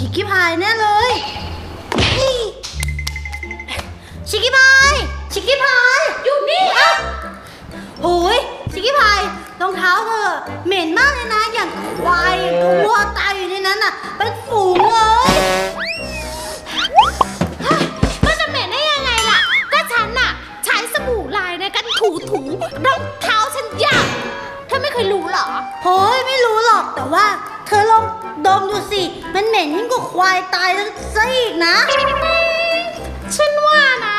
çekimhane ควายตายซะอีกนะ ฉันว่านะ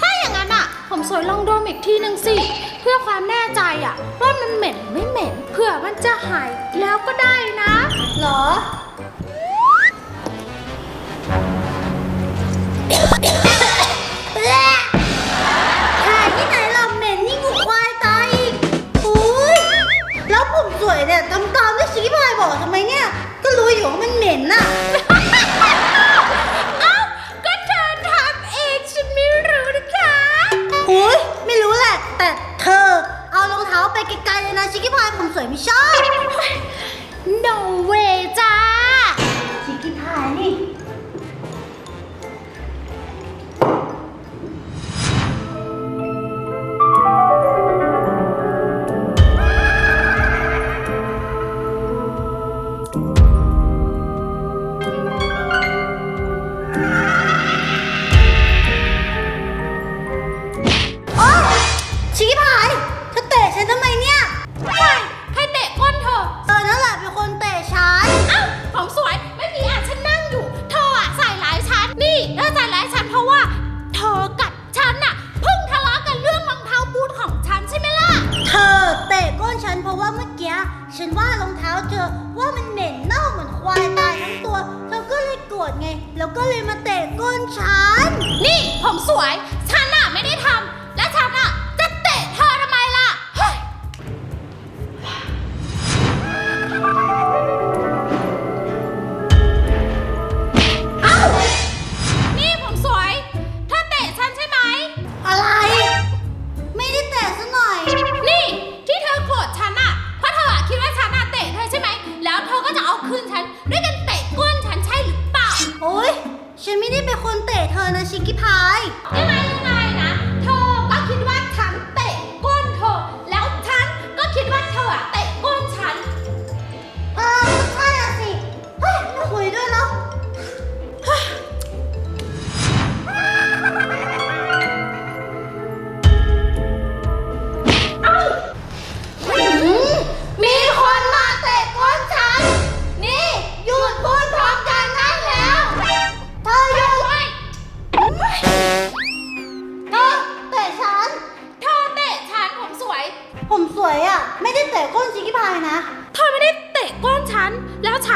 ถ้าอย่างนั้นอะ ผมสวยลองดมอีกที่หนึ่งสิ เพื่อความแน่ใจอะ ว่ามันเหม็นไม่เหม็น เผื่อมันจะหายแล้วก็ได้นะ เหรอ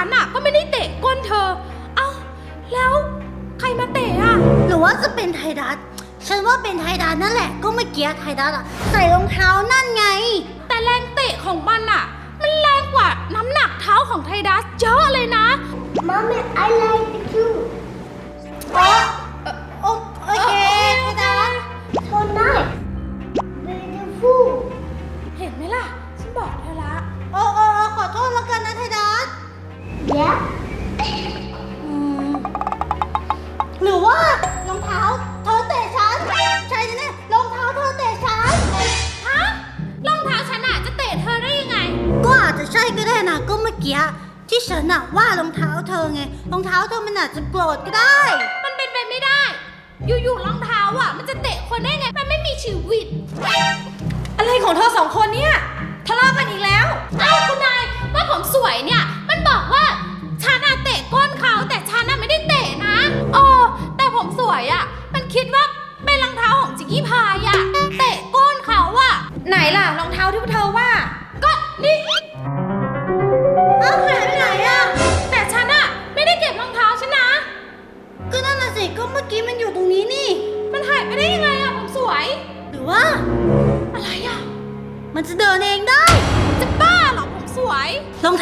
ันอะก็ไม่ได้เตะก้นเธอ เอ้า แล้วใครมาเตะอะหรือว่าจะเป็นไทดัสฉันว่าเป็นไทดัสนั่นแหละ ก็เมื่อกี้ไทดัสอะใส่รองเท้านั่นไง แต่แรงเตะของมันอะมันแรงกว่าน้ำหนักเท้าของไทดัสเยอะเลยนะมาแม่ I like the cute. โอโอโอเคไทดัสทนได้ ฉันอะว่ารองเท้าเธอไง รองเท้าเธอมันอาจจะโกรธก็ได้ มันเป็นไปไม่ได้ อยู่ๆรองเท้าอะมันจะเตะคนได้ไง มันไม่มีชีวิต อะไรของเธอสองคนเนี่ย ทะเลาะกันอีกแล้ว เอ้าคุณนายว่าผมสวยเนี่ย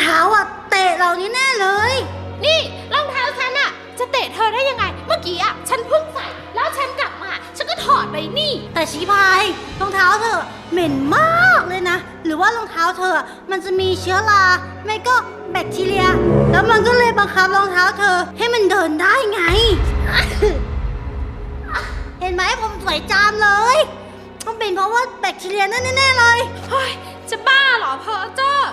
ท้าอะเตะเรานี่แน่เลย นี่รองเท้าฉันอะจะเตะเธอได้ยังไง เมื่อกี้อะฉันเพิ่งใส่ แล้วฉันกลับมา ฉันก็ถอดไปนี่ แต่ชีพายรองเท้าเธอเหม็นมากเลยนะ หรือว่ารองเท้าเธอมันจะมีเชื้อราไม่ก็แบคทีเรีย แล้วมันก็เลยบังคับรองเท้าเธอให้มันเดินได้ไง เห็นไหมผมสวยจามเลยมันเป็นเพราะว่าแบคทีเรียนั่นแน่ๆเลย เฮ้ย จะบ้าเหรอเพอเจอร์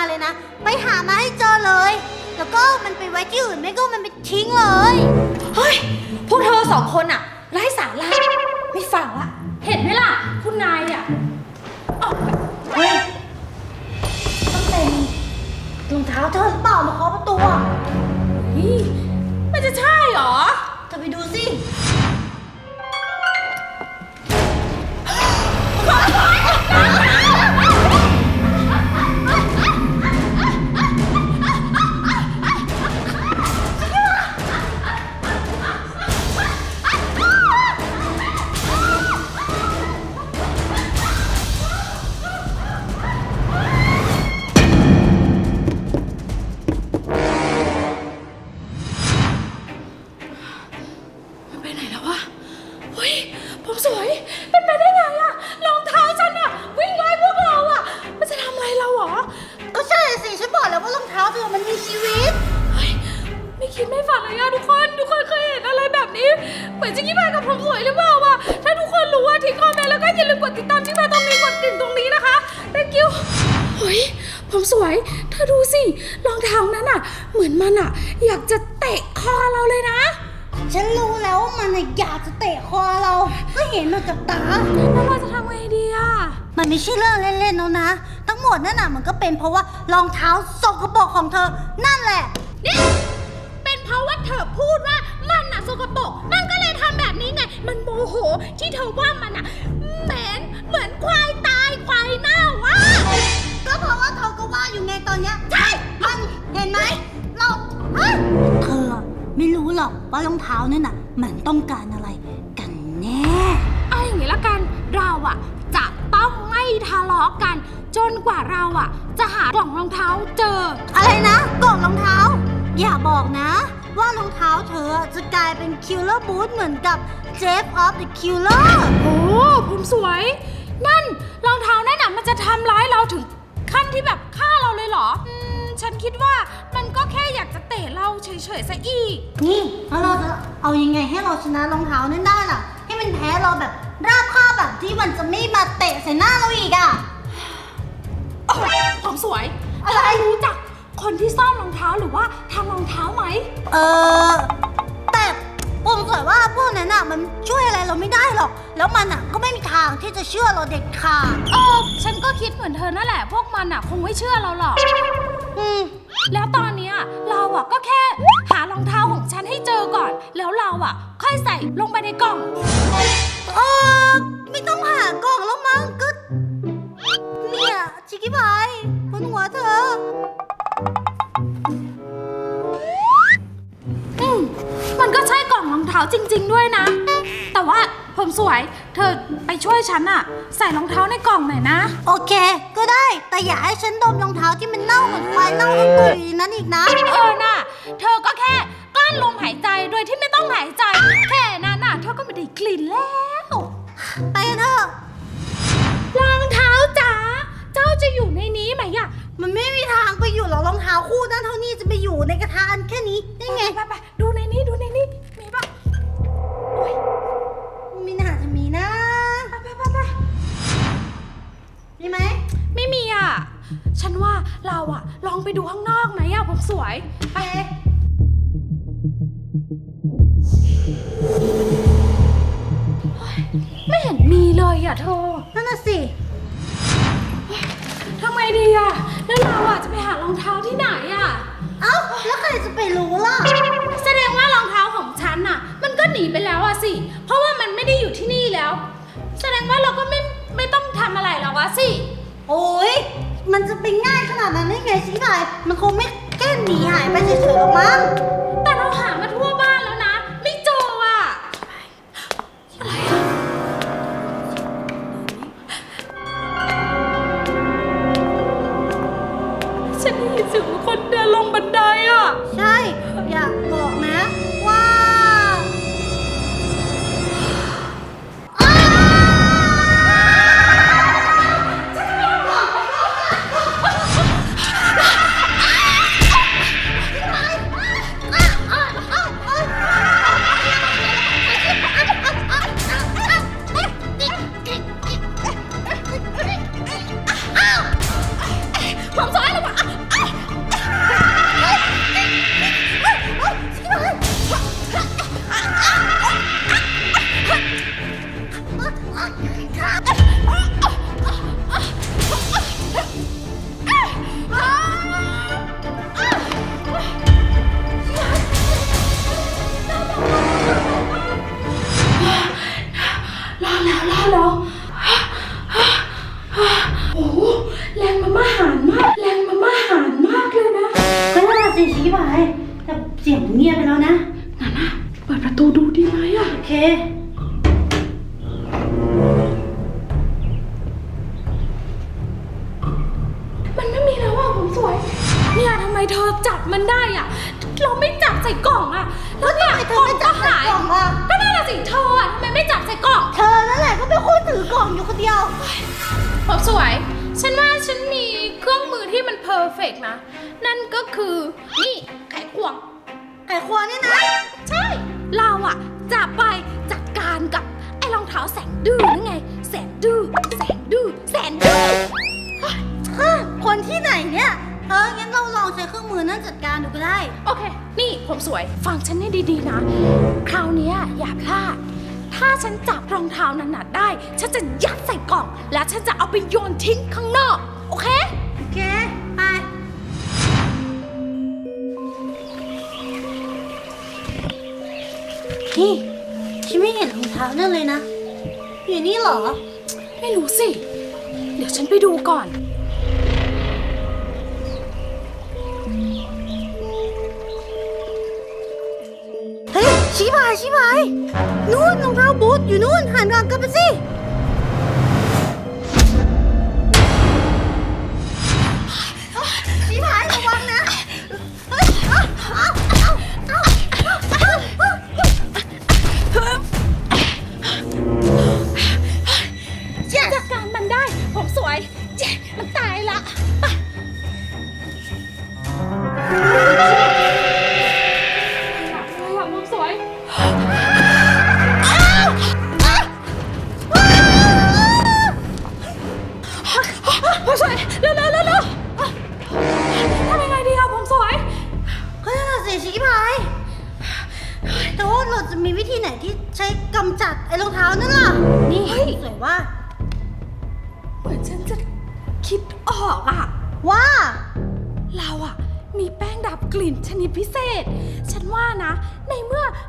มาเลยนะ ไปหามาให้เจอเลย แล้วก็มันไปไว้ที่อื่นไม่ก็มันไปทิ้งเลย เฮ้ย พวกเธอสองคนอะไร้สาระไม่ฟังละ เห็นไหมล่ะคุณนายอะออกไปเฮ้ยต้องเป็นรองเท้าเธอหรือเปล่ามาเคาะประตูอะเฮ้ยมันจะใช่เหรอ เธอไปดูสิ เหมือนจิกกี้พายกับผมสวยหรือเปล่าวะถ้าทุกคนรู้ว่าทิ้งคอมเมนต์แล้วก็อย่าลืมกดติดตามจิกกี้พายตรงนี้กดกริ่งตรงนี้นะคะ thank you เฮ้ยผมสวย เธอดูสิรองเท้านั้นอะเหมือนมันอะอยากจะเตะคอเราเลยนะ ฉันรู้แล้วว่ามันน่ะอยากจะเตะคอเรา ก็เห็นมากับตา แล้วเราจะทำไงดีอะมันไม่ใช่เรื่องเล่นๆแล้วนะ ทั้งหมดนั่นน่ะมันก็เป็นเพราะว่ารองเท้าสกปรกของเธอ นั่นแหละ นี่ เป็นเพราะว่าเธอพูดว่ามันอะ สกปรกมันก็เลยทำแบบนี้ไง มันโมโหที่เธอว่ามันอะเหม็นเหมือนควายตายควายเน่าวะก็เพราะว่าเธอก็ว่าอยู่ไงตอนเนี้ยใช่ มันเห็นไหมเราฮะเธอไม่รู้หรอกว่ารองเท้านั่นน่ะ มันต้องการอะไรกันแน่ เอาอย่างนี้ละกันเราอะจะต้องไม่ทะเลาะกัน จนกว่าเราอะจะหากล่องรองเท้าเจอ อะไรนะกล่องรองเท้า อย่าบอกนะ ว่ารองเท้าเธอจะกลายเป็นคิลเลอร์บูทเหมือนกับเจฟออฟเดอะคิลเลอร์โอ้ผมสวย นั่นรองเท้านั่นอะมันจะทำร้ายเราถึงขั้นที่แบบฆ่าเราเลยเหรออืมฉันคิดว่ามันก็แค่อยากจะเตะเราเฉยๆซะอีก นี่แล้วเราจะเอายังไงให้เราชนะรองเท้านั้นได้ล่ะ ให้มันแพ้เราแบบราบคาบแบบที่มันจะไม่มาเตะใส่หน้าเราอีกอะผมสวย อะไรเธรู้จัก คนที่ซ่อมรองเท้าหรือว่าทำรองเท้าไหม เออแต่ผมสวยว่าพวกนั้นอะ มันช่วยอะไรเราไม่ได้หรอก แล้วมันอะก็ไม่มีทางที่จะเชื่อเราเด็ดขาดเออ ฉันก็คิดเหมือนเธอนั่นแหละ พวกมันอะคงไม่เชื่อเราหรอก อืม แล้วตอนเนี้ยเราอะก็แค่ หารองเท้าของฉันให้เจอก่อน แล้วเราอะค่อยใส่ลงไปในกล่อง เออไม่ต้องหา รองเท้าจริง ๆ ด้วยนะ แต่ว่าผมสวย เธอไปช่วยฉันอะใส่รองเท้าในกล่องหน่อยนะ โอเค ก็ได้ แต่อย่าให้ฉันดมรองเท้าที่มันเน่าเหมือนควายเน่าทั้งตัวอยู่ในนั้นอีกนะ เออน่ะ เธอก็แค่กลั้นลมหายใจโดยที่ไม่ต้องหายใจ แค่นั้นน่ะ เธอก็ไม่ได้กลิ่นแล้ว ไปกันเถอะรองเท้าจ๋า เจ้าจะอยู่ในนี้ไหมอะมันไม่มีทางไปอยู่หรอกรองเท้าคู่นั้นเท่านี้จะไปอยู่ในกระทะอันแค่นี้ได้ไง ไปไปดูในนี้ดู ฉันว่าเราอะลองไปดูข้างนอกไหมอะผมสวย ไปไม่เห็นมีเลยอะเธอนั่นน่ะสิทำไงดีอะแล้วเราอะจะไปหารองเท้าที่ไหนอะเอ้าแล้วใครจะไปรู้ล่ะ แสดงว่ารองเท้าของฉันน่ะมันก็หนีไปแล้วอะสิ เพราะว่ามันไม่ได้อยู่ที่นี่แล้ว แสดงว่าเราก็ไม่ไม่ต้องทำอะไรแล้ววะสิ โอ้ย มันจะเป็นง่ายขนาดนั้นได้ไงชิคกี้พายมันคงไม่แค่หนีหายไปเฉยๆหรอกมั้ง แต่ 聊了聊。 อร์เฟกนะ นั่นก็คือนี่ไขควงไก่ควงเนี่ยนะ ใช่ เราอะจะไปจัดการกับไอ้รองเท้าแสนดื้อนั่นไง แสนดื้อแสนดื้อแสนดื้อฮะคนที่ไหนเนี่ย เออ งั้นเราลองใช้เครื่องมือนั่นจัดการดูก็ได้ โอเค นี่ผมสวยฟังฉันให้ดีๆนะ คราวเนี้ยอย่าพลาด ถ้าฉันจับรองเท้านั้นน่ะได้ ฉันจะยัดใส่กล่อง แล้วฉันจะเอาไปโยนทิ้งข้างนอก โอเค โอเค ไป นี่ฉันไม่เห็นรองเท้านั่นเลยนะ อยู่นี่เหรอ ไม่รู้สิ เดี๋ยวฉันไปดูก่อน เฮ้ยชี้พายชี้พายนู่นรองเท้าบูทอยู่นู่นหันหลังกลับไปสิ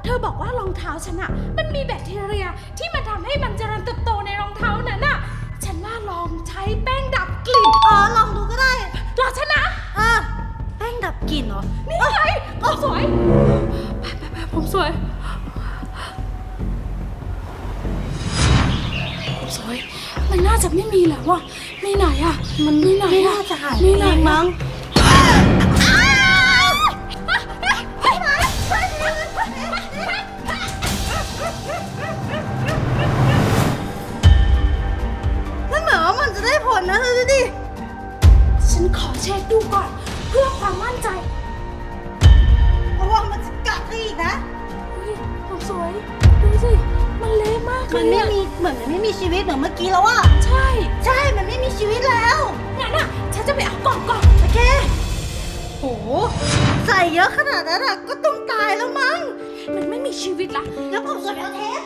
เมื่อเธอบอกว่ารองเท้าฉันอะมันมีแบคทีเรียที่มันทำให้มันเจริญเติบโตในรองเท้านั้นอะฉันว่าลองใช้แป้งดับกลิ่นอ๋อลองดูก็ได้รอฉันนะเออแป้งดับกลิ่นเหรอ นี่ไงผมสวยไปไปไปผมสวยผมสวย มันน่าจะไม่มีแล้วว่ะไม่ไหนอะมันไม่ไหนไม่อะน่าจะหายไม่ไหนเองอะมั้ง ชีวิตละแล้วผมสวยเอาเทป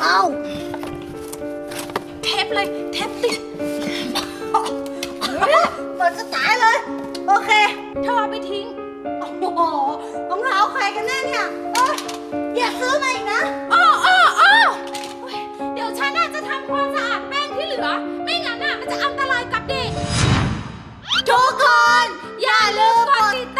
เอ้าเทปเลยเทปติดเหมือนจะตายเลย โอเคเธอเอาไปทิ้ง โอ้โหรองเท้าใครกันแน่เนี่ยเอ้ยอย่าซื้อมาอีกนะอ้ออ้ออ้อเฮ้ยเดี๋ยวฉันน่ะจะทำความสะอาดแป้งที่เหลือ ไม่งั้นน่ะมันจะอันตรายกับเด็ก ทุกคน อย่าลืมกดติดตาม